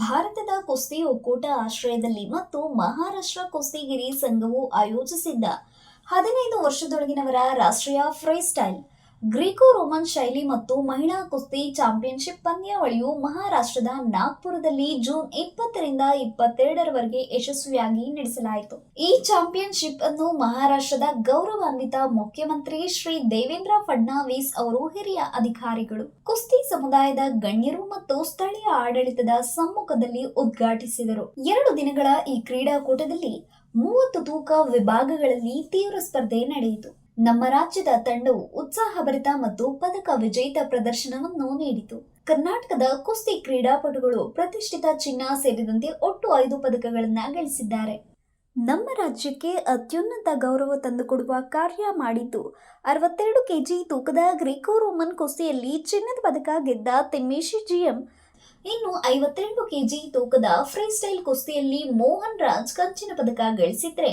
ಭಾರತದ ಕುಸ್ತಿ ಒಕ್ಕೂಟ ಆಶ್ರಯದಲ್ಲಿ ಮತ್ತು ಮಹಾರಾಷ್ಟ್ರ ಕುಸ್ತಿಗಿರಿ ಸಂಘವು ಆಯೋಜಿಸಿದ್ದ ಹದಿನೈದು ವರ್ಷದೊಳಗಿನವರ ರಾಷ್ಟ್ರೀಯ ಫ್ರೀಸ್ಟೈಲ್ ಗ್ರೀಕೋ ರೋಮನ್ ಶೈಲಿ ಮತ್ತು ಮಹಿಳಾ ಕುಸ್ತಿ ಚಾಂಪಿಯನ್ಶಿಪ್ ಪಂದ್ಯಾವಳಿಯು ಮಹಾರಾಷ್ಟ್ರದ ನಾಗ್ಪುರದಲ್ಲಿ ಜೂನ್ ಇಪ್ಪತ್ತರಿಂದ ಇಪ್ಪತ್ತೆರಡರವರೆಗೆ ಯಶಸ್ವಿಯಾಗಿ ನಡೆಸಲಾಯಿತು. ಈ ಚಾಂಪಿಯನ್ಶಿಪ್ ಅನ್ನು ಮಹಾರಾಷ್ಟ್ರದ ಗೌರವಾನ್ವಿತ ಮುಖ್ಯಮಂತ್ರಿ ಶ್ರೀ ದೇವೇಂದ್ರ ಫಡ್ನಾವಿಸ್ ಅವರು ಹಿರಿಯ ಅಧಿಕಾರಿಗಳು, ಕುಸ್ತಿ ಸಮುದಾಯದ ಗಣ್ಯರು ಮತ್ತು ಸ್ಥಳೀಯ ಆಡಳಿತದ ಸಮ್ಮುಖದಲ್ಲಿ ಉದ್ಘಾಟಿಸಿದರು. ಎರಡು ದಿನಗಳ ಈ ಕ್ರೀಡಾಕೂಟದಲ್ಲಿ ಮೂವತ್ತು ತೂಕ ವಿಭಾಗಗಳಲ್ಲಿ ತೀವ್ರ ಸ್ಪರ್ಧೆ ನಡೆಯಿತು. ನಮ್ಮ ರಾಜ್ಯದ ತಂಡವು ಉತ್ಸಾಹಭರಿತ ಮತ್ತು ಪದಕ ವಿಜೇತ ಪ್ರದರ್ಶನವನ್ನು ನೀಡಿತು. ಕರ್ನಾಟಕದ ಕುಸ್ತಿ ಕ್ರೀಡಾಪಟುಗಳು ಪ್ರತಿಷ್ಠಿತ ಚಿನ್ನ ಸೇರಿದಂತೆ ಒಟ್ಟು ಐದು ಪದಕಗಳನ್ನು ಗಳಿಸಿದ್ದಾರೆ. ನಮ್ಮ ರಾಜ್ಯಕ್ಕೆ ಅತ್ಯುನ್ನತ ಗೌರವ ತಂದುಕೊಡುವ ಕಾರ್ಯ ಮಾಡಿದ್ದು, ಅರವತ್ತೆರಡು ಕೆಜಿ ತೂಕದ ಗ್ರೀಕೋ ರೋಮನ್ ಕುಸ್ತಿಯಲ್ಲಿ ಚಿನ್ನದ ಪದಕ ಗೆದ್ದ ತಿಮ್ಮೇಶಿ ಜಿಎಂ. ಇನ್ನು ಐವತ್ತೆರಡು ಕೆಜಿ ತೂಕದ ಫ್ರೀ ಸ್ಟೈಲ್ ಕುಸ್ತಿಯಲ್ಲಿ ಮೋಹನ್ ರಾಜ್ ಕಂಚಿನ ಪದಕ ಗಳಿಸಿದ್ರೆ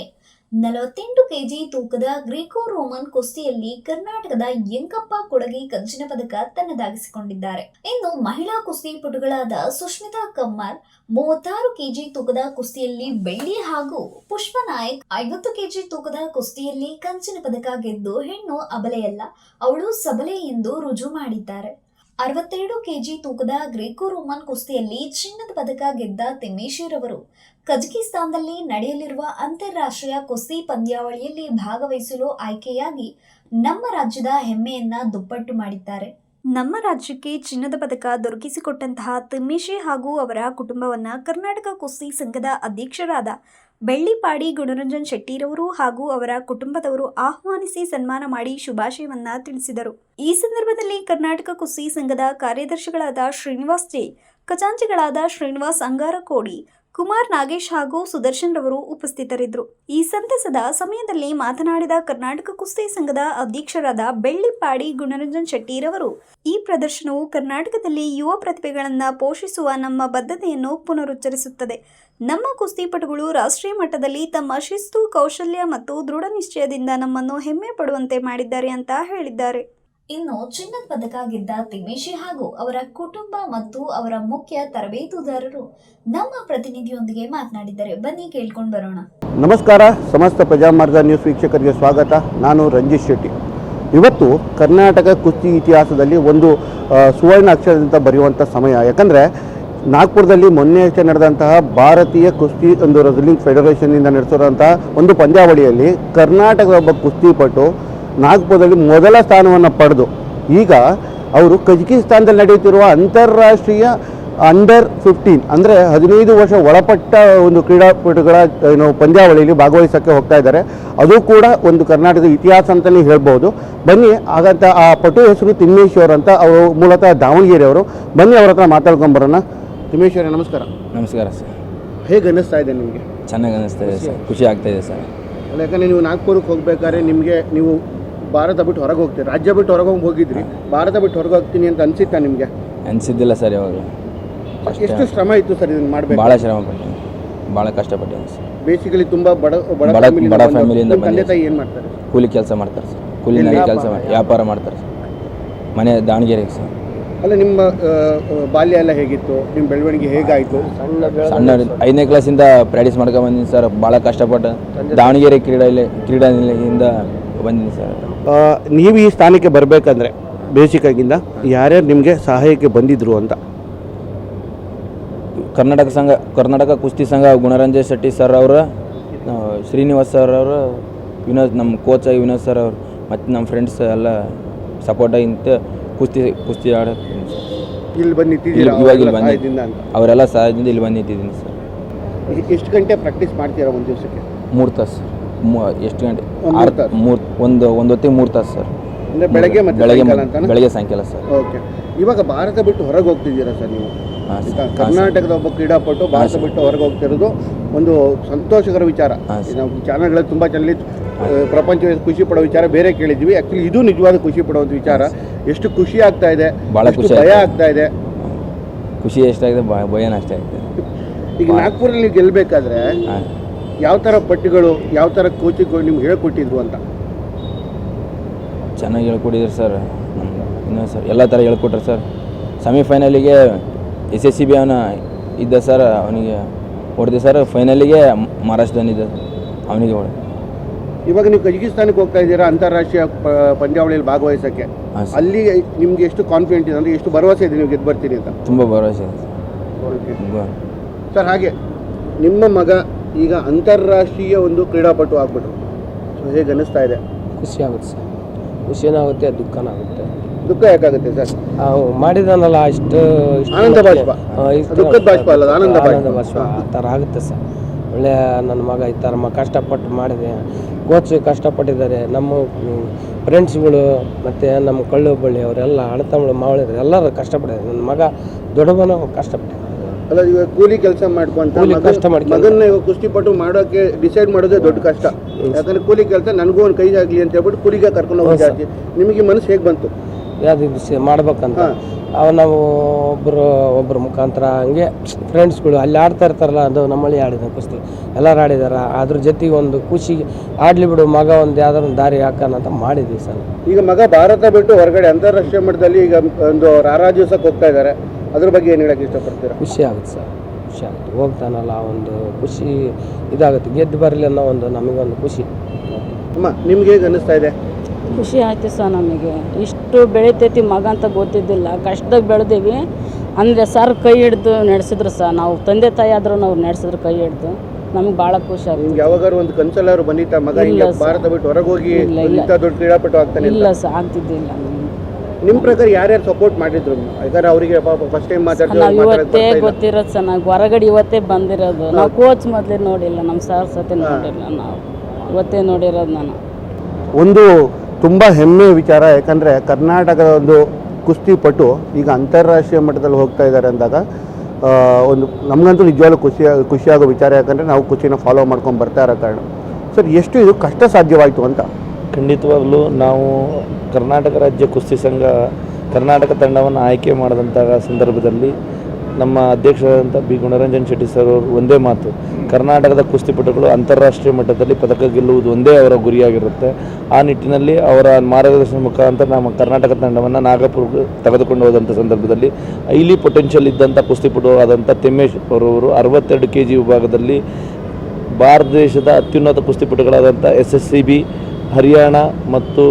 ನಲವತ್ತೆಂಟು ಕೆಜಿ ತೂಕದ ಗ್ರೀಕೋ ರೋಮನ್ ಕುಸ್ತಿಯಲ್ಲಿ ಕರ್ನಾಟಕದ ಯಂಕಪ್ಪ ಕೊಡಗಿ ಕಂಚಿನ ಪದಕ ತನ್ನದಾಗಿಸಿಕೊಂಡಿದ್ದಾರೆ. ಇನ್ನು ಮಹಿಳಾ ಕುಸ್ತಿಪಟುಗಳಾದ ಸುಷ್ಮಿತಾ ಕಮ್ಮಾರ್, ಮೂವತ್ತಾರು ಕೆಜಿ ತೂಕದ ಕುಸ್ತಿಯಲ್ಲಿ ಬೆಳ್ಳಿ ಹಾಗೂ ಪುಷ್ಪ ನಾಯಕ್, ಐವತ್ತು ಕೆಜಿ ತೂಕದ ಕುಸ್ತಿಯಲ್ಲಿ ಕಂಚಿನ ಪದಕ ಗೆದ್ದು ಹೆಣ್ಣು ಅಬಲೆಯಲ್ಲ, ಅವಳು ಸಬಲೆ ಎಂದು ರುಜು ಮಾಡಿದ್ದಾರೆ. ಅರವತ್ತೆರಡು ಕೆಜಿ ತೂಕದ ಗ್ರೀಕೋ ರೋಮನ್ ಕುಸ್ತಿಯಲ್ಲಿ ಚಿನ್ನದ ಪದಕ ಗೆದ್ದ ತಿಮ್ಮೇಶಿರವರು ಕಜಕಿಸ್ತಾನದಲ್ಲಿ ನಡೆಯಲಿರುವ ಅಂತಾರಾಷ್ಟ್ರೀಯ ಕುಸ್ತಿ ಪಂದ್ಯಾವಳಿಯಲ್ಲಿ ಭಾಗವಹಿಸಲು ಆಯ್ಕೆಯಾಗಿ ನಮ್ಮ ರಾಜ್ಯದ ಹೆಮ್ಮೆಯನ್ನ ದುಪ್ಪಟ್ಟು ಮಾಡಿದ್ದಾರೆ. ನಮ್ಮ ರಾಜ್ಯಕ್ಕೆ ಚಿನ್ನದ ಪದಕ ದೊರಕಿಸಿಕೊಟ್ಟಂತಹ ತಿಮ್ಮೇಶಿ ಹಾಗೂ ಅವರ ಕುಟುಂಬವನ್ನ ಕರ್ನಾಟಕ ಕುಸ್ತಿ ಸಂಘದ ಅಧ್ಯಕ್ಷರಾದ ಬೆಳ್ಳಿಪಾಡಿ ಗುಣರಂಜನ್ ಶೆಟ್ಟಿರವರು ಹಾಗೂ ಅವರ ಕುಟುಂಬದವರು ಆಹ್ವಾನಿಸಿ ಸನ್ಮಾನ ಮಾಡಿ ಶುಭಾಶಯವನ್ನ ತಿಳಿಸಿದರು. ಈ ಸಂದರ್ಭದಲ್ಲಿ ಕರ್ನಾಟಕ ಕುಸ್ತಿ ಸಂಘದ ಕಾರ್ಯದರ್ಶಿಗಳಾದ ಶ್ರೀನಿವಾಸ್ ಜೆ, ಖಜಾಂಚಿಗಳಾದ ಶ್ರೀನಿವಾಸ್ ಅಂಗಾರಕೋಡಿ ಕುಮಾರ್ ನಾಗೇಶ್ ಹಾಗೂ ಸುದರ್ಶನ್ ರವರು ಉಪಸ್ಥಿತರಿದ್ದರು. ಈ ಸಂತಸದ ಸಮಯದಲ್ಲಿ ಮಾತನಾಡಿದ ಕರ್ನಾಟಕ ಕುಸ್ತಿ ಸಂಘದ ಅಧ್ಯಕ್ಷರಾದ ಬೆಳ್ಳಿಪಾಡಿ ಗುಣರಂಜನ್ ಶೆಟ್ಟಿರವರು ಈ ಪ್ರದರ್ಶನವು ಕರ್ನಾಟಕದಲ್ಲಿ ಯುವ ಪ್ರತಿಭೆಗಳನ್ನು ಪೋಷಿಸುವ ನಮ್ಮ ಬದ್ಧತೆಯನ್ನು ಪುನರುಚ್ಚರಿಸುತ್ತದೆ. ನಮ್ಮ ಕುಸ್ತಿಪಟುಗಳು ರಾಷ್ಟ್ರೀಯ ಮಟ್ಟದಲ್ಲಿ ತಮ್ಮ ಶಿಸ್ತು, ಕೌಶಲ್ಯ ಮತ್ತು ದೃಢ ನಿಶ್ಚಯದಿಂದ ನಮ್ಮನ್ನು ಹೆಮ್ಮೆ ಪಡುವಂತೆ ಮಾಡಿದ್ದಾರೆ ಅಂತ ಹೇಳಿದ್ದಾರೆ. ಇನ್ನು ಚಿನ್ನದ ಪದಕ ಗೆದ್ದ ತಿಮೇಶಿ ಹಾಗೂ ಅವರ ಕುಟುಂಬ ಮತ್ತು ಅವರ ಮುಖ್ಯ ತರಬೇತುದಾರರು ನಮ್ಮ ಪ್ರತಿನಿಧಿಯೊಂದಿಗೆ ಮಾತನಾಡಿದ್ದಾರೆ. ಬನ್ನಿ ಕೇಳ್ಕೊಂಡು ಬರೋಣ. ನಮಸ್ಕಾರ. ಸಮಸ್ತ ಪ್ರಜಾಮಾರ್ಗ ನ್ಯೂಸ್ ವೀಕ್ಷಕರಿಗೆ ಸ್ವಾಗತ. ನಾನು ರಂಜಿತ್ ಶೆಟ್ಟಿ. ಇವತ್ತು ಕರ್ನಾಟಕ ಕುಸ್ತಿ ಇತಿಹಾಸದಲ್ಲಿ ಒಂದು ಸುವರ್ಣ ಅಕ್ಷರದಿಂದ ಬರೆಯುವಂಥ ಸಮಯ. ಯಾಕಂದರೆ ನಾಗ್ಪುರದಲ್ಲಿ ಮೊನ್ನೆ ಅಷ್ಟೇ ನಡೆದಂತಹ ಭಾರತೀಯ ಕುಸ್ತಿ ಒಂದು ರೆಸ್ಲಿಂಗ್ ಫೆಡರೇಷನ್ನಿಂದ ನಡೆಸಿರುವಂತಹ ಒಂದು ಪಂದ್ಯಾವಳಿಯಲ್ಲಿ ಕರ್ನಾಟಕದ ಒಬ್ಬ ಕುಸ್ತಿಪಟು ನಾಗ್ಪುರದಲ್ಲಿ ಮೊದಲ ಸ್ಥಾನವನ್ನು ಪಡೆದು ಈಗ ಅವರು ಕಜಕಿಸ್ತಾನದಲ್ಲಿ ನಡೆಯುತ್ತಿರುವ ಅಂತಾರಾಷ್ಟ್ರೀಯ ಅಂಡರ್ ಫಿಫ್ಟೀನ್ ಅಂದರೆ ಹದಿನೈದು ವರ್ಷ ಒಳಪಟ್ಟ ಒಂದು ಕ್ರೀಡಾಪಟುಗಳ ಏನು ಪಂದ್ಯಾವಳಿಯಲ್ಲಿ ಭಾಗವಹಿಸೋಕ್ಕೆ ಹೋಗ್ತಾ ಇದ್ದಾರೆ. ಅದು ಕೂಡ ಒಂದು ಕರ್ನಾಟಕದ ಇತಿಹಾಸ ಅಂತಲೇ ಹೇಳ್ಬೋದು. ಬನ್ನಿ ಹಾಗಂತ ಆ ಪಟು ಹೆಸರು ತಿಮ್ಮೇಶ್ವರ್ ಅಂತ ಅವರು ಮೂಲತಃ ದಾವಣಗೆರೆಯವರು. ಬನ್ನಿ ಅವ್ರ ಹತ್ರ ಮಾತಾಡ್ಕೊಂಬರೋಣ ತಿಮ್ಮೇಶ್ವರ ನಮಸ್ಕಾರ. ನಮಸ್ಕಾರ ಸರ್. ಹೇಗೆ ಅನ್ನಿಸ್ತಾ ಇದೆ ನಿಮಗೆ? ಚೆನ್ನಾಗಿ ಅನ್ನಿಸ್ತಾ ಇದೆ ಸರ್. ಖುಷಿ. ಆಗ್ತಾ ಇದೆ ಸರ್. ಯಾಕಂದರೆ ನೀವು ನಾಗ್ಪುರಕ್ಕೆ ಹೋಗ್ಬೇಕಾದ್ರೆ ನಿಮಗೆ ನೀವು ಭಾರತ ಬಿಟ್ಟು ಹೊರಗೆ ಹೋಗ್ತೀರಿ? ರಾಜ್ಯ ಬಿಟ್ಟು ಹೊರಗೆ ಹೋಗಿ ಹೋಗಿದ್ರಿ. ಭಾರತ ಬಿಟ್ಟು ಹೊರಗೆ ಹೋಗ್ತೀನಿ ಅಂತ ಅನಿಸಿತ್ತಾ ನಿಮಗೆ? ಅನಿಸಿದ್ದಿಲ್ಲ ಸರ್ ಯಾವಾಗ ಎಷ್ಟು ಶ್ರಮ ಇತ್ತು ಸರ್ ಇದನ್ನು ಮಾಡಬೇಕು? ಭಾಳ ಶ್ರಮ ಪಟ್ಟೆ. ಭಾಳ ಕಷ್ಟಪಟ್ಟೆ ಸರ್ ಬೇಸಿಕಲಿ ತುಂಬ ಬಡ ಬಡ ಬಡ- ಫ್ಯಾಮಿಲಿಯಿಂದ ಬಡ. ಫ್ಯಾಮಿಲಿಯಿಂದ ತಂದೆ ತಾಯಿ ಏನು ಮಾಡ್ತಾರೆ? ಕೂಲಿ ಕೆಲಸ ಮಾಡ್ತಾರೆ ಸರ್. ಕೂಲಿ? ಕೆಲಸ ಮಾಡಿ ವ್ಯಾಪಾರ ಮಾಡ್ತಾರೆ ಸರ್. ಮನೆ ದಾವಣಗೆರೆಗೆ ಸರ್. ಅಲ್ಲ ನಿಮ್ಮ ಬಾಲ್ಯ ಎಲ್ಲ ಹೇಗಿತ್ತು? ನಿಮ್ಮ ಬೆಳವಣಿಗೆ ಹೇಗಾಯಿತು? ಸಣ್ಣ ಐದನೇ ಕ್ಲಾಸಿಂದ ಪ್ರಾಕ್ಟೀಸ್ ಮಾಡ್ಕೊಂಡು ಬಂದೀನಿ ಸರ್. ಭಾಳ ಕಷ್ಟಪಟ್ಟು. ದಾವಣಗೆರೆ ಕ್ರೀಡೆಯಲ್ಲಿ ಕ್ರೀಡಾ ನಿಲಯದಿಂದ ಬಂದಿನಿ ಸರ್. ನೀವು ಈ ಸ್ಥಾನಕ್ಕೆ ಬರಬೇಕಂದ್ರೆ ಬೇಸಿಕಾಗಿಂದ ಯಾರ್ಯಾರು ನಿಮಗೆ ಸಹಾಯಕ್ಕೆ ಬಂದಿದ್ರು ಅಂತ? ಕರ್ನಾಟಕ ಸಂಘ ಕರ್ನಾಟಕ ಕುಸ್ತಿ ಸಂಘ ಗುಣರಂಜಯ್ ಶೆಟ್ಟಿ ಸರ್ ಅವರ ಶ್ರೀನಿವಾಸ್ ಸರ್ ಅವರು ವಿನೋದ್ ನಮ್ಮ ಕೋಚ್ ಆಗಿ ವಿನೋದ್ ಸರ್ ಅವರು ಮತ್ತು ನಮ್ಮ ಫ್ರೆಂಡ್ಸ್ ಎಲ್ಲ ಸಪೋರ್ಟಾಗಿ ನಿಂತು ಕುಸ್ತಿ ಕುಸ್ತಿ ಆಡೋದು ಇಲ್ಲಿ ಬಂದು ನಿಂತಿದ್ದೀರಾ? ಇಲ್ಲಿ- ಇವಾಗ ಇಲ್ಲಿ ಸಹಾಯದಿಂದ ಅವರೆಲ್ಲ ಸಹಾಯದಿಂದ ಇಲ್ಲಿ ಬಂದಿದ್ದೀನಿ ನಿಂತಿದ್ದೀನಿ ಸರ್. ಎಷ್ಟು ಗಂಟೆ ಪ್ರಾಕ್ಟೀಸ್ ಮಾಡ್ತೀರಾ ಒಂದು ದಿವಸಕ್ಕೆ? ಮೂರು ತಾಸು. ಎಷ್ಟು ಗಂಟೆ? ಆರು ಮೂರು ಒಂದು ಒಂದು ಹೊತ್ತಿಗೆ ಮೂರು ತಾಸು ಸರ್. ಅಂದರೆ ಬೆಳಗ್ಗೆ ಮತ್ತು ಬೆಳಗ್ಗೆ ಸಾಯಂಕಾಲ ಅಂತಾನೆ? ಬೆಳಗ್ಗೆ ಸಾಯಂಕಾಲ ಸರ್. ಓಕೆ. ಇವಾಗ ಭಾರತ ಬಿಟ್ಟು ಹೊರಗೆ ಹೋಗ್ತಿದ್ದೀರಾ ಸರ್ ನೀವು? ಹಾಂ ಈಗ ಸರ್. ಕರ್ನಾಟಕದ ಒಬ್ಬ ಕ್ರೀಡಾಪಟು ಭಾರತ ಬಿಟ್ಟು ಹೊರಗೆ ಹೋಗ್ತಿರೋದು ಒಂದು ಸಂತೋಷಕರ ವಿಚಾರ. ಹಾಂ ಈ ಸರ್. ನಾವು ಚಾನಲ್ಗಳಲ್ಲಿ ತುಂಬ ಚೆನ್ನಾಗಿ ಪ್ರಪಂಚ ಖುಷಿ ಪಡೋ ವಿಚಾರ ಬೇರೆ ಕೇಳಿದ್ವಿ ಆ್ಯಕ್ಚುಲಿ ಇದು ನಿಜವಾದ ಖುಷಿ ಪಡುವಂಥ ವಿಚಾರ. ಎಷ್ಟು ಖುಷಿ ಆಗ್ತಾ ಇದೆ ಭಾಳ ಎಷ್ಟು ಖುಷಿ ಭಯ ಆಗ್ತಾ ಆಗ್ತಾ ಇದೆ. ಖುಷಿ ಎಷ್ಟಾಗಿದೆ ಭಯನ ಭಯನೂ ಅಷ್ಟೇ ಆಗಿದೆ ಈಗ ನಾಗ್ಪುರಲ್ಲಿ ನೀವು ಗೆಲ್ಲಬೇಕಾದ್ರೆ ಹಾಂ. ಯಾವ ಥರ ಪಟ್ಟಿಗಳು ಯಾವ ಥರ ಕೋಚಿಂಗ್ ನಿಮ್ಗೆ ಹೇಳ್ಕೊಟ್ಟಿದ್ರು ಅಂತ? ಚೆನ್ನಾಗಿ ಹೇಳ್ಕೊಟ್ಟಿದ್ರು ಸರ್ ಇನ್ನೂ ಸರ್ ಎಲ್ಲ ಥರ ಹೇಳ್ಕೊಟ್ರು ಸರ್. ಸೆಮಿಫೈನಲಿಗೆ ಎಸ್ ಎಸ್ ಸಿ ಬಿ ಅವನ ಇದ್ದ ಸರ್ ಅವನಿಗೆ ಹೊಡೆದೆ ಸರ್. ಫೈನಲಿಗೆ ಮಹಾರಾಷ್ಟ್ರದನಿದ್ದ ಅವನಿಗೆ ಹೊಡೆ ಇವಾಗ ನೀವು ಕಜಕಿಸ್ತಾನಕ್ಕೆ ಹೋಗ್ತಾ ಇದ್ದೀರಾ ಅಂತಾರಾಷ್ಟ್ರೀಯ ಪಂದ್ಯಾವಳಿಯಲ್ಲಿ ಭಾಗವಹಿಸೋಕ್ಕೆ. ಅಲ್ಲಿ ನಿಮ್ಗೆ ಎಷ್ಟು ಕಾನ್ಫಿಡೆಂಟ್ ಇದೆ ಅಂದರೆ ಎಷ್ಟು ಭರವಸೆ ಇದೆ ನೀವು ಗೆದ್ದು ಬರ್ತೀನಿ ಅಂತ? ತುಂಬ ಭರವಸೆ ಇದೆ. ಸರ್ ಹಾಗೆ ನಿಮ್ಮ ಮಗ ಈಗ ಅಂತಾರಾಷ್ಟ್ರೀಯ ಒಂದು ಕ್ರೀಡಾಪಟು ಆಗ್ಬಿಟ್ರು. ಸೊ ಹೇಗೆ ಅನ್ನಿಸ್ತಾ ಇದೆ? ಖುಷಿ ಆಗುತ್ತೆ ಸರ್. ಖುಷಿನೂ ಆಗುತ್ತೆ ದುಃಖನೂ ಆಗುತ್ತೆ. ದುಃಖ ಯಾಕಾಗುತ್ತೆ ಸರ್? ಅವು ಮಾಡಿದಾನಲ್ಲ ಅಷ್ಟು ಇಷ್ಟು ಆನಂದ ಬಾಷ್ಪ. ಇಷ್ಟು ದುಃಖದ ಬಾಷ್ಪ ಅಲ್ಲ, ಅದು ಆನಂದ ಬಾಷ್ಪ. ಆ ಥರ ಆಗುತ್ತೆ ಸರ್. ಒಳ್ಳೆಯ ನನ್ನ ಮಗ ಈ ಥರ ಮ ಕಷ್ಟಪಟ್ಟು ಮಾಡಿದೆ. ಕೋಚ್ ಕಷ್ಟಪಟ್ಟಿದ್ದಾರೆ. ನಮ್ಮ ಫ್ರೆಂಡ್ಸ್ಗಳು ಮತ್ತು ನಮ್ಮ ಕಳ್ಳು ಬಳ್ಳಿ ಅವರೆಲ್ಲ ಮಾವಳಿದ್ರು ಎಲ್ಲರೂ ಕಷ್ಟಪಟ್ಟಿದ್ದಾರೆ. ನನ್ನ ಮಗ ದೊಡ್ಡವನು ಕಷ್ಟಪಟ್ಟಿದ್ದಾರೆ ಅಲ್ಲ ಇವಾಗ ಕೂಲಿ ಕೆಲಸ ಮಾಡ್ಕೊಂತ ಕೂಲಿ ಮಗನ್- ಕಷ್ಟ ಮಾಡ್ಕೊಂತ. ಮಗನ್ನ ಇವಾಗ ಕುಸ್ತಿಪಟು ಮಾಡೋಕೆ ಡಿಸೈಡ್ ಮಾಡೋದೇ ದೊಡ್ಡ ಕಷ್ಟ. ಯಾಕಂದ್ರೆ ಕೂಲಿ ಕೆಲಸ ನನಗೂ ಒಂದು ಕೈ ಆಗ್ಲಿ ಅಂತ ಹೇಳ್ಬಿಟ್ಟು ಕೂಲಿಗೆ ಕರ್ಕೊಂಡು ಹೋಗಿ ಜಾಸ್ತಿ ನಿಮಗೆ ಮನಸ್ಸು ಹೇಗೆ ಬಂತು? ಯಾವ್ದು ಇದು ಸ- ಮಾಡ್ಬೇಕಂತ? ಹಾ. ಅವ ನಾವು ಒಬ್ಬರು ಒಬ್ಬರ ಮುಖಾಂತರ ಹಂಗೆ ಫ್ರೆಂಡ್ಸ್ಗಳು ಅಲ್ಲಿ ಆಡ್ತಾ ಇರ್ತಾರಲ್ಲ ಅದು ನಮ್ಮಲ್ಲಿ ಆಡಿದ ಕುಸ್ತಿ. ಎಲ್ಲರೂ ಆಡಿದಾರ. ಅದ್ರ ಜೊತೆಗೆ ಒಂದು ಖುಷಿ ಆಡ್ಲಿ ಬಿಡು ಮಗ ಒಂದು ಯಾವ್ದಾರು ಒಂದು ದಾರಿ ಹಾಕೋಣ ಅಂತ ಮಾಡಿದ್ವಿ ಸರ್. ಈಗ ಮಗ ಭಾರತ ಬಿಟ್ಟು ಹೊರಗಡೆ ಅಂತಾರಾಷ್ಟ್ರೀಯ ಮಟ್ಟದಲ್ಲಿ ಈಗ ಒಂದು ರಾರಾಜಿಸಕ್ಕೆ ಹೋಗ್ತಾ ಇದ್ದಾರೆ. ಅದ್ರ ಬಗ್ಗೆ ಏನು ಹೇಳಕ್ಕೆ ಇಷ್ಟಪಡ್ತೀರಾ? ಖುಷಿ ಆಗುತ್ತೆ ಸರ್ ಖುಷಿ ಆಗುತ್ತೆ. ಹೋಗ್ತಾನಲ್ಲ ಒಂದು ಖುಷಿ ಇದಾಗುತ್ತೆ ಗೆದ್ದು ಬರಲಿ ಅನ್ನೋ ಒಂದು ನಮಗೊಂದು ಖುಷಿ. ಅಮ್ಮ ನಿಮ್ಗೆ ಹೇಗೆ ಅನ್ನಿಸ್ತಾ ಇದೆ? ಖುಷಿ ಆಯ್ತು ಸರ್ ನಮಗೆ. ಇಷ್ಟು ಬೆಳಿತೈತಿ ಮಗ ಅಂತ ಗೊತ್ತಿದ್ದಿಲ್ಲ. ಕಷ್ಟದಾಗ ಬೆಳೆದೀವಿ. ಅಂದರೆ ಸರ್ ಕೈ ಹಿಡ್ದು ನಡೆಸಿದ್ರು ಸರ್. ನಾವು ತಂದೆ ತಾಯಿ ಆದ್ರೂ ನಾವು ನಡೆಸಿದ್ರು ಕೈ ಹಿಡ್ದು. ನಮ್ಗೆ ಭಾಳ ಖುಷಿ ಆಯ್ತು. ನಿಮ್ಗೆ ಯಾವಾಗಾರು ಒಂದು ಕನ್ಸಲ್ಲಾರು ಬಂದಿತ್ತ ಮಗ? ಇಲ್ಲ ಹಿಂಗೆ ಸರ್. ಭಾರತ ಬಿಟ್ಟು ಹೊರಗೆ ಹೋಗಿ ಇಲ್ಲ, ಇಲ್ಲ. ಇಂಥ ದೊಡ್ಡ ಕ್ರೀಡಾಪಟು ಆಗ್ತಾನೆ ಅಂತ? ಇಲ್ಲ ಸರ್ ಆಗ್ತಿದ್ದಿಲ್ಲ ನಿಮ್ಮ ಪ್ರಕಾರ ಯಾರ್ಯಾರು ಸಪೋರ್ಟ್ ಮಾಡಿದ್ರು? ಯಾಕಂದ್ರೆ ಅವರಿಗೆ ಫಸ್ಟ್ ಟೈಮ್ ನಾವು ಇವತ್ತೇ ಗೊತ್ತಿರೋದು ಚೆನ್ನಾಗಿ ನಾವು ಹೊರಗಡೆ ಇವತ್ತೇ ಬಂದಿರೋದು. ನಾವು ಕೋಚ್ ಮೊದಲೇ ನೋಡಿಲ್ಲ ನಮ್ಮ ಸರ್ ಸತಿ ನೋಡಿಲ್ಲ ನಾವು. ಇವತ್ತೇ ನೋಡಿರೋದು ನಾನು. ಒಂದು ತುಂಬ ಹೆಮ್ಮೆಯ ವಿಚಾರ ಯಾಕಂದರೆ ಕರ್ನಾಟಕದ ಒಂದು ಕುಸ್ತಿಪಟು ಈಗ ಅಂತಾರಾಷ್ಟ್ರೀಯ ಮಟ್ಟದಲ್ಲಿ ಹೋಗ್ತಾ ಇದ್ದಾರೆ ಅಂದಾಗ ಒಂದು ನಮಗಂತೂ ನಿಜವಾಗ್ಲೂ ಖುಷಿ ಖುಷಿಯಾಗೋ ವಿಚಾರ ಯಾಕಂದರೆ ನಾವು ಕುಸ್ತಿನ ಫಾಲೋ ಮಾಡ್ಕೊಂಡು ಬರ್ತಾ ಇರೋ ಕಾರಣ. ಸರ್ ಎಷ್ಟು ಇದು ಕಷ್ಟ ಸಾಧ್ಯವಾಯಿತು ಅಂತ? ಖಂಡಿತವಾಗಲೂ ನಾವು ಕರ್ನಾಟಕ ರಾಜ್ಯ ಕುಸ್ತಿ ಸಂಘ ಕರ್ನಾಟಕ ತಂಡವನ್ನು ಆಯ್ಕೆ ಮಾಡಿದಂತಹ ಸಂದರ್ಭದಲ್ಲಿ ನಮ್ಮ ಅಧ್ಯಕ್ಷರಾದಂಥ ಬಿ. ಗುಣರಂಜನ್ ಶೆಟ್ಟಿ ಸರ್ ಅವರು ಒಂದೇ ಮಾತು. ಕರ್ನಾಟಕದ ಕುಸ್ತಿಪಟುಗಳು ಅಂತಾರಾಷ್ಟ್ರೀಯ ಮಟ್ಟದಲ್ಲಿ ಪದಕ ಗೆಲ್ಲುವುದು ಒಂದೇ ಅವರ ಗುರಿಯಾಗಿರುತ್ತೆ. ಆ ನಿಟ್ಟಿನಲ್ಲಿ ಅವರ ಮಾರ್ಗದರ್ಶನ ಮುಖಾಂತರ ನಮ್ಮ ಕರ್ನಾಟಕ ತಂಡವನ್ನು ನಾಗಪುರ ತೆಗೆದುಕೊಂಡು ಹೋದಂಥ ಸಂದರ್ಭದಲ್ಲಿ ಐಲಿ ಪೊಟೆನ್ಷಿಯಲ್ ಇದ್ದಂಥ ಕುಸ್ತಿಪಟು ಆದಂಥ ತಿಮ್ಮೇಶ್ ಅವರವರು ಅರವತ್ತೆರಡು ಕೆ ಜಿ ವಿಭಾಗದಲ್ಲಿ ಭಾರತ ದೇಶದ ಅತ್ಯುನ್ನತ ಕುಸ್ತಿಪಟುಗಳಾದಂಥ S S C B Haryana ಮತ್ತು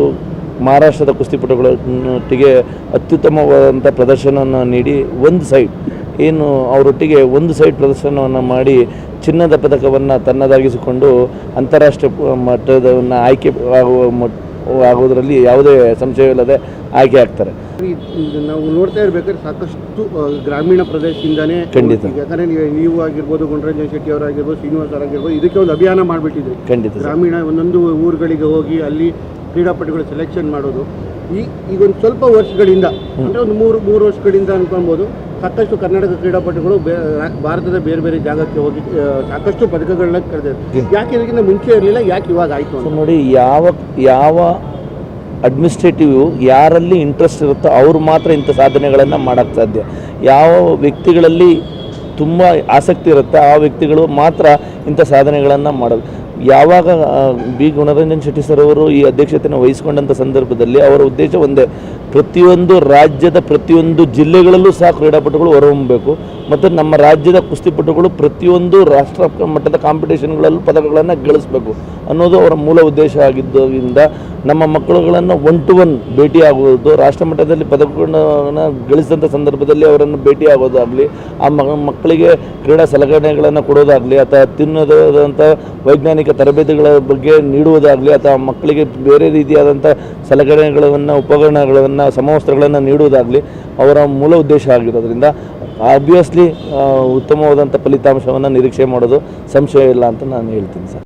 ಮಹಾರಾಷ್ಟ್ರದ ಕುಸ್ತಿಪಟುಗಳೊಟ್ಟಿಗೆ ಅತ್ಯುತ್ತಮವಾದಂಥ ಪ್ರದರ್ಶನವನ್ನು ನೀಡಿ ಒಂದು ಸೈಡ್. ಏನು ಅವರೊಟ್ಟಿಗೆ ಒಂದು ಸೈಡ್ ಪ್ರದರ್ಶನವನ್ನು ಮಾಡಿ ಚಿನ್ನದ ಪದಕವನ್ನು ತನ್ನದಾಗಿಸಿಕೊಂಡು ಅಂತಾರಾಷ್ಟ್ರೀಯ ಮಟ್ಟದವನ್ನು ಆಯ್ಕೆ ಆಗುವ ಮಟ್ ಆಗುವುದರಲ್ಲಿ ಯಾವುದೇ ಸಂಶಯವಿಲ್ಲದೆ ಆಯ್ಕೆ ಆಗ್ತಾರೆ. ನಾವು ನೋಡ್ತಾ ಇರ್ಬೇಕಾದ್ರೆ ಸಾಕಷ್ಟು ಗ್ರಾಮೀಣ ಪ್ರದೇಶದಿಂದಾನೇ ಖಂಡಿತ. ಯಾಕಂದ್ರೆ ನೀವು ಆಗಿರ್ಬೋದು ಗುಂಡರಂಜನ್ ಶೆಟ್ಟಿ ಅವರಾಗಿರ್ಬೋದು ಶ್ರೀನಿವಾಸ್ ಅವರಾಗಿರ್ಬೋದು ಇದಕ್ಕೆ ಒಂದು ಅಭಿಯಾನ ಮಾಡಿಬಿಟ್ಟಿದ್ರಿ. ಖಂಡಿತ ಗ್ರಾಮೀಣ ಒಂದೊಂದು ಊರುಗಳಿಗೆ ಹೋಗಿ ಅಲ್ಲಿ ಕ್ರೀಡಾಪಟುಗಳು ಸೆಲೆಕ್ಷನ್ ಮಾಡೋದು. ಈ ಈಗ ಒಂದು ಸ್ವಲ್ಪ ವರ್ಷಗಳಿಂದ ಅಂದರೆ ಒಂದು ಮೂರು ಮೂರು ವರ್ಷಗಳಿಂದ ಅನ್ಕೊಬೋದು ಸಾಕಷ್ಟು ಕರ್ನಾಟಕ ಕ್ರೀಡಾಪಟುಗಳು ಬೇ ಭಾರತದ ಬೇರೆ ಬೇರೆ ಜಾಗಕ್ಕೆ ಹೋಗಿ ಸಾಕಷ್ಟು ಪದಕಗಳನ್ನ ಕರೆದಿದೆ ಯಾಕೆ ಇದಕ್ಕಿಂತ ಮುಂಚೆ ಇರಲಿಲ್ಲ ಯಾಕೆ ಇವಾಗ ಆಯಿತು ನೋಡಿ ಯಾವ ಯಾವ ಅಡ್ಮಿನಿಸ್ಟ್ರೇಟಿವ್ ಯಾರಲ್ಲಿ ಇಂಟ್ರೆಸ್ಟ್ ಇರುತ್ತೋ ಅವರು ಮಾತ್ರ ಇಂಥ ಸಾಧನೆಗಳನ್ನು ಮಾಡೋಕ್ಕೆ ಸಾಧ್ಯ. ಯಾವ ವ್ಯಕ್ತಿಗಳಲ್ಲಿ ತುಂಬ ಆಸಕ್ತಿ ಇರುತ್ತೆ ಆ ವ್ಯಕ್ತಿಗಳು ಮಾತ್ರ ಇಂಥ ಸಾಧನೆಗಳನ್ನು ಮಾಡೋದು. ಯಾವಾಗ ಬಿ. ಗುಣರಂಜನ್ ಶೆಟ್ಟಿ ಸರ್ ಅವರು ಈ ಅಧ್ಯಕ್ಷತೆಯನ್ನು ವಹಿಸಿಕೊಂಡಂಥ ಸಂದರ್ಭದಲ್ಲಿ ಅವರ ಉದ್ದೇಶ ಒಂದೇ, ಪ್ರತಿಯೊಂದು ರಾಜ್ಯದ ಪ್ರತಿಯೊಂದು ಜಿಲ್ಲೆಗಳಲ್ಲೂ ಸಹ ಕ್ರೀಡಾಪಟುಗಳು ಹೊರಹೊಮ್ಮಬೇಕು. ಮತ್ತು ನಮ್ಮ ರಾಜ್ಯದ ಕುಸ್ತಿಪಟುಗಳು ಪ್ರತಿಯೊಂದು ರಾಷ್ಟ್ರ ಮಟ್ಟದ ಕಾಂಪಿಟೇಷನ್ಗಳಲ್ಲೂ ಪದಕಗಳನ್ನು ಗಳಿಸಬೇಕು ಅನ್ನೋದು ಅವರ ಮೂಲ ಉದ್ದೇಶ ಆಗಿದ್ದರಿಂದ ನಮ್ಮ ಮಕ್ಕಳುಗಳನ್ನು ಒನ್ ಟು ಒನ್ ಭೇಟಿಯಾಗುವುದು ರಾಷ್ಟ್ರಮಟ್ಟದಲ್ಲಿ ಪದಕಗಳನ್ನು ಗಳಿಸಿದಂಥ ಸಂದರ್ಭದಲ್ಲಿ ಅವರನ್ನು ಭೇಟಿಯಾಗೋದಾಗಲಿ ಆ ಮ- ಮಕ್ಕಳಿಗೆ ಕ್ರೀಡಾ ಸಲಕರಣೆಗಳನ್ನು ಕೊಡೋದಾಗಲಿ ಅಥವಾ ತಿನ್ನೋದಾದಂಥ ವೈಜ್ಞಾನಿಕ ತರಬೇತಿಗಳ ಬಗ್ಗೆ ನೀಡುವುದಾಗಲಿ ಅಥವಾ ಮಕ್ಕಳಿಗೆ ಬೇರೆ ರೀತಿಯಾದಂಥ ಸಲಕರಣೆಗಳನ್ನು, ಉಪಕರಣಗಳನ್ನು, ಸಮವಸ್ತ್ರಗಳನ್ನು ನೀಡುವುದಾಗಲಿ ಅವರ ಮೂಲ ಉದ್ದೇಶ ಆಗಿರೋದ್ರಿಂದ ಆಬ್ವಿಯಸ್ಲಿ ಉತ್ತಮವಾದಂಥ ಫಲಿತಾಂಶವನ್ನು ನಿರೀಕ್ಷೆ ಮಾಡೋದು ಸಂಶಯ ಇಲ್ಲ ಅಂತ ನಾನು ಹೇಳ್ತೀನಿ ಸರ್.